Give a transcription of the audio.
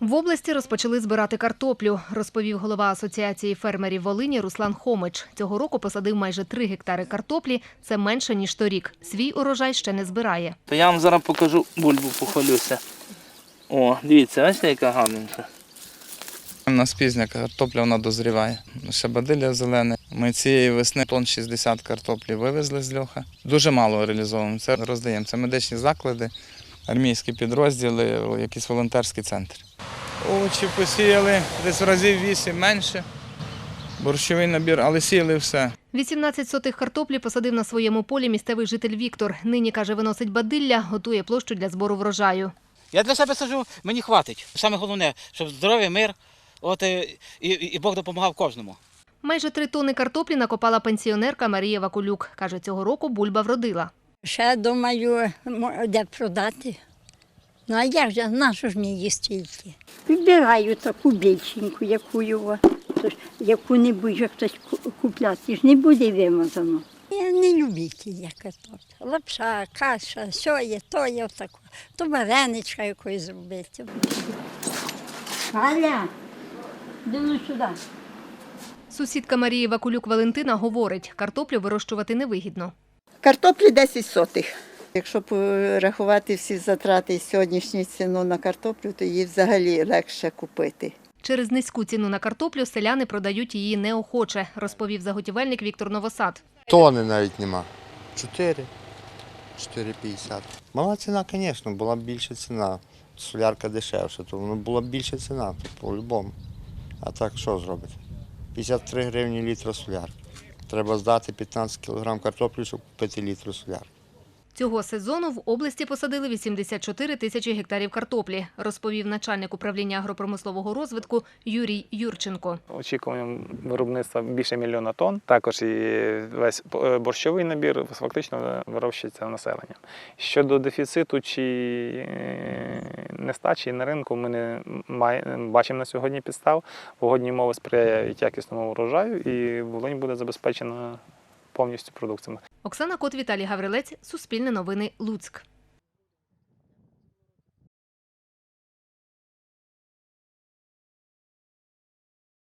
В області розпочали збирати картоплю, розповів голова Асоціації фермерів Волині Руслан Хомич. Цього року посадив майже 3 гектари картоплі. Це менше ніж торік. Свій урожай ще не збирає. То я вам зараз покажу бульбу, похвалюся. О, дивіться, бачите, яка гарненька. У нас пізня картопля вона дозріває. Ще бадилля зелене. Ми цієї весни тонн 60 картоплі вивезли з льоха. Дуже мало реалізовуємо. Це роздаємо. Це медичні заклади, армійські підрозділи, якісь волонтерські центри. Овочі посіяли десь в разів 8 менше. Борщовий набір, але сіяли все. 18 сотих картоплі посадив на своєму полі місцевий житель Віктор. Нині, каже, виносить бадилля, готує площу для збору врожаю. Я для себе сажу, мені хватить. Саме головне, щоб здоров'я, мир, от е, і, і, і Бог допомагав кожному. Майже три тони картоплі накопала пенсіонерка Марія Вакулюк. Каже, цього року бульба вродила. Ще думаю, де продати. Ну а як же, нашу ж мені стільки? Вибираю таку більшеньку, яку його, тож яку-небудь же хтось купляти ж не буде вимазано. Я не любитель я картоплю. Лапша, каша, що є, то є отако. То вареничка якоїсь зробити. Галя, диви сюди. Сусідка Марії Вакулюк Валентина говорить, картоплю вирощувати невигідно. Картоплі 10 сотих. Якщо порахувати всі затрати і сьогоднішню ціну на картоплю, то її взагалі легше купити. Через низьку ціну на картоплю селяни продають її неохоче, розповів заготівельник Віктор Новосад. Тони навіть нема. 4. 4,50. Мала ціна, звісно, була б більша ціна. Солярка дешевша, то воно була б більша ціна, то по-любому. А так що зробити? 53 гривні літра солярки. Треба здати 15 кг картоплі, щоб купити літру солярки. Цього сезону в області посадили 84 тисячі гектарів картоплі, розповів начальник управління агропромислового розвитку Юрій Юрченко. Очікуємо виробництва більше мільйона тонн. Також і весь е, борщовий набір фактично вирощується населенням. Щодо дефіциту чи е, нестачі на ринку, ми не бачимо на сьогодні підстав. Погодні умови сприяють якісному урожаю, і Волинь буде забезпечена повністю продукціями. Оксана Кот, Віталій Гаврилець, Суспільне новини, Луцьк.